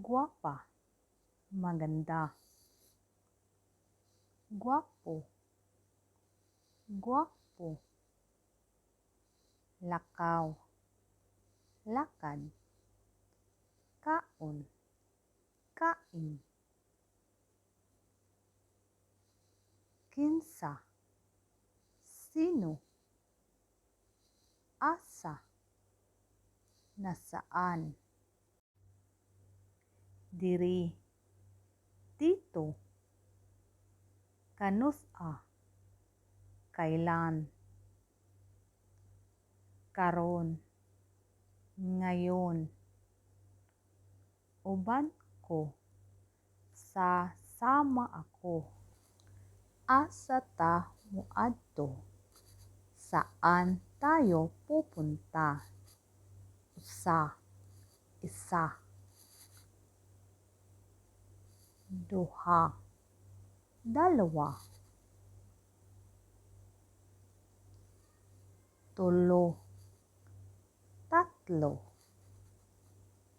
Guwapa, maganda. Gwapo, gwapo. Lakaw, lakad. Kaon, kain. Kinsa, sino. Asa, nasaan. Diri, dito. Kanusa, kailan. Karon, ngayon. Uban ko, sasama ako. Asa ta moadto? Saan tayo pupunta? Usa, isa. Duha, dalawa. Tulo, tatlo.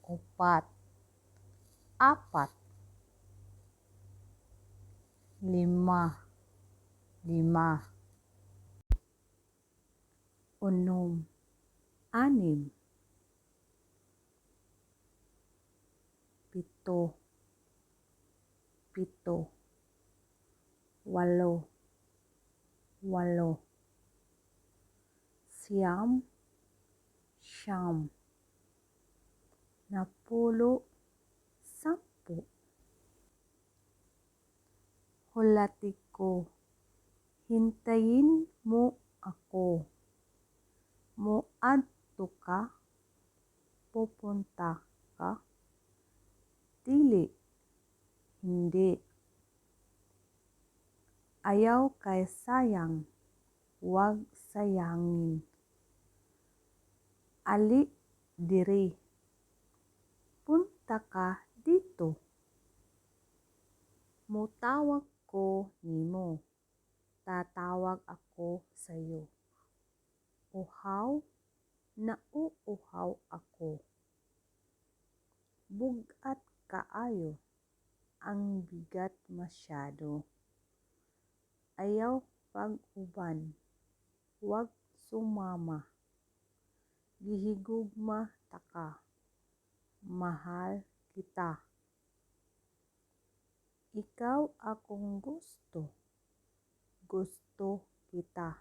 Upat, apat. Lima, lima. Unom, anim. Pito, pito. Walo, walo. Siyam, siyam. Napulo, sampu. Hulati hintayin mo ako. Moadto ka? Pupunta ka? Dili, hindi. Ayaw kay sayang, wag sayangin. Ali diri. Punta ka dito. Motawag ko nimo. Tatawag ako sayo. Uhaw, nauuhaw ako. Bugat kaayo. Ang bigat masyado. Ayaw pag-uban. Wag sumama. Gihigugma ta ka. Mahal kita. Ikaw akong gusto. Gusto kita.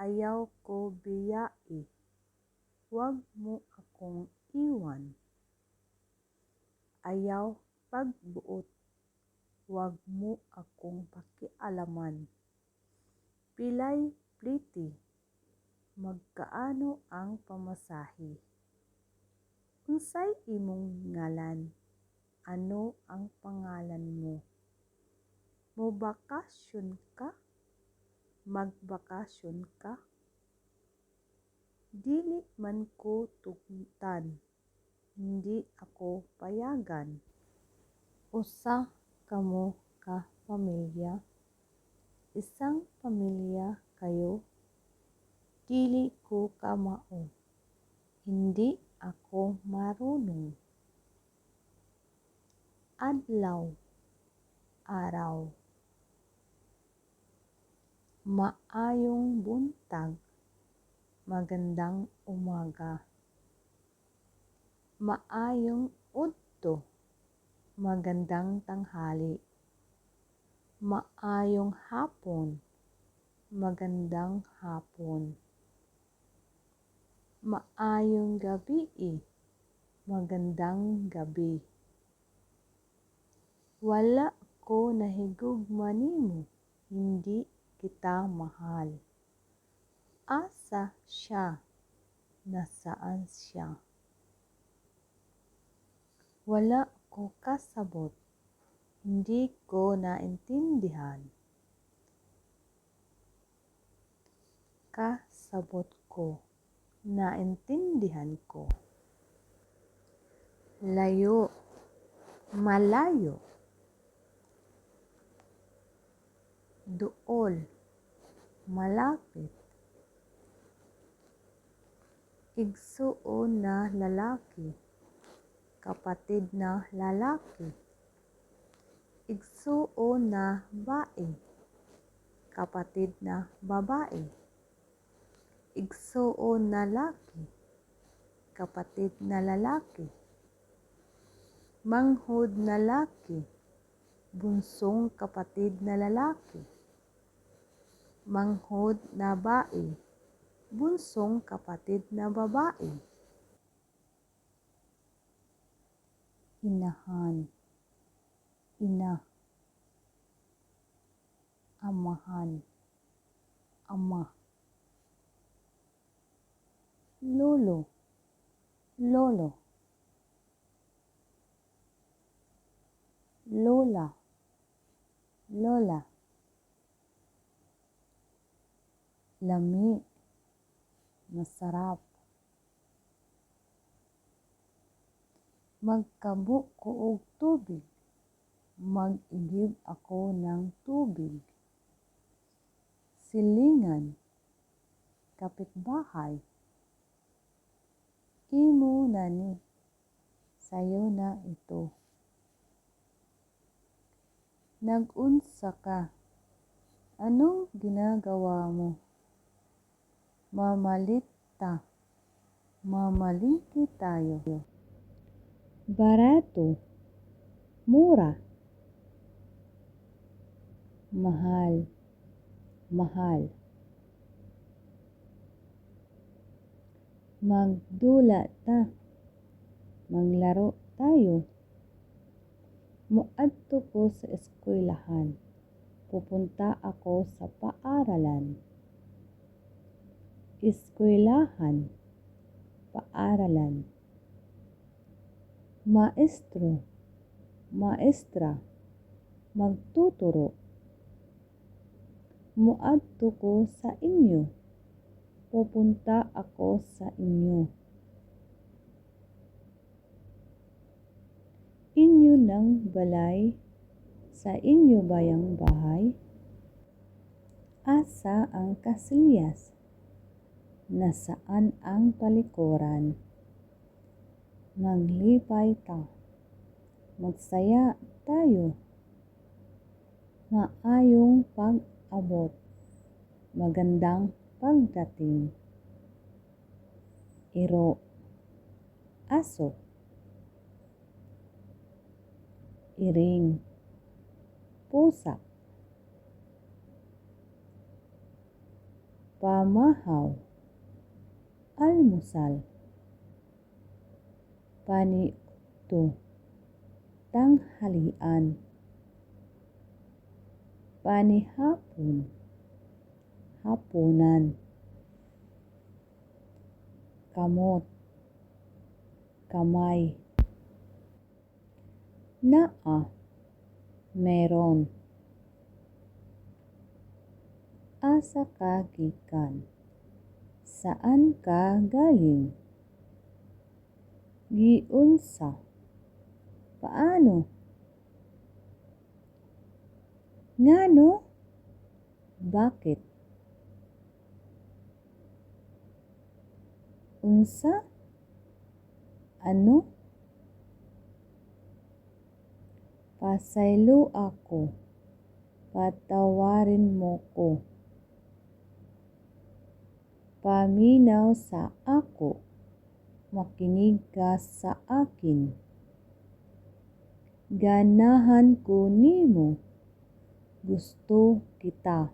Ayaw ko biyai. Wag mo akong iwan. Ayaw pagbuot. Wag mo akong pakialaman. Pilay pliti. Magkaano ang pamasahe? Unsay imong ngalan? Ano ang pangalan mo? Mobakasyon ka? Magbakasyon ka? Dili man ko tugtan. Hindi ako payagan. Usa kamo ka pamilya? Isang pamilya kayo? Dili ko kamao. Hindi ako marunong. Adlaw, araw. Maayong buntag, magandang umaga. Maayong udto, magandang tanghali. Maayong hapon, magandang hapon. Maayong gabii, magandang gabi. Wala ko nahigugma nimo, hindi kita mahal. Asa siya? Nasaan siya? Wala ko kasabot. Hindi ko naintindihan. Kasabot ko. Naintindihan ko. Layo. Malayo. Duol. Malapit. Igsuon na lalaki. Kapatid na lalaki. Igsuo na bae, kapatid na babae. Igsuo na laki, kapatid na lalaki. Manghod na laki, bunsong kapatid na lalaki. Manghod na bae, bunsong kapatid na babae. Inahan, ina. Amahan, ama. Lolo, lolo. Lola, lola. Lami, masarap. Magkabo ko og tubig. Mag-igib ako ng tubig. Silingan, kapitbahay. Imo na ni, sayo na ito. Nag-unsa ka? Anong ginagawa mo? Mamalita. Mamalingki tayo. Barato. Mura. Mahal. Mahal. Magdula ta. Maglaro tayo. Muadto ko sa eskwelahan. Pupunta ako sa paaralan. Eskwelahan. Paaralan. Maestro. Maestra. Magtuturo. Muadto ko sa inyo. Pupunta ako sa inyo. Inyo ng balay sa inyo bayang bahay? Asa ang kasilyas? Nasaan ang palikuran? Maglipay ta. Magsaya tayo. Maayong pag-abot. Magandang pagdating. Iro. Aso. Iring. Pusa. Pamahaw. Almusal. Paniuto. Tanghalian. Panihapon. Hapunan. Kamot. Kamay. Naa. Meron. Asa ka gikan? Saan ka galing? Giunsa? Paano? Ngano? Bakit? Unsa? Ano? Pasaylo ako. Patawarin mo ko. Paminaw sa ako. Makinig ka sa akin. Ganahan ko nimo. Gusto kita.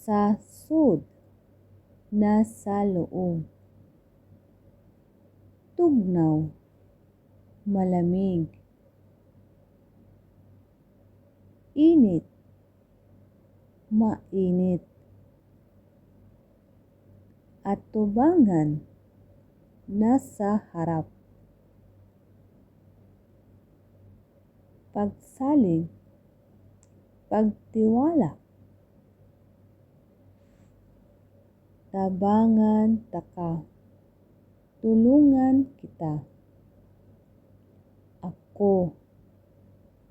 Sa sud. Nasa loob. Tugnaw. Malamig. Init. Mainit. At tubangan. Nasa harap. Pagsalig. Pagtiwala. Tabangan taka. Tulungan kita. Ako.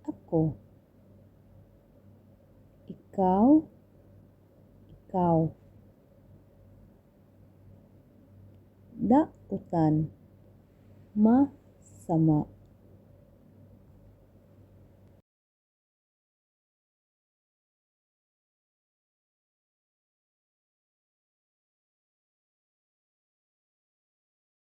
Ako. Ikaw. Ikaw. tidak utan, Ma sama.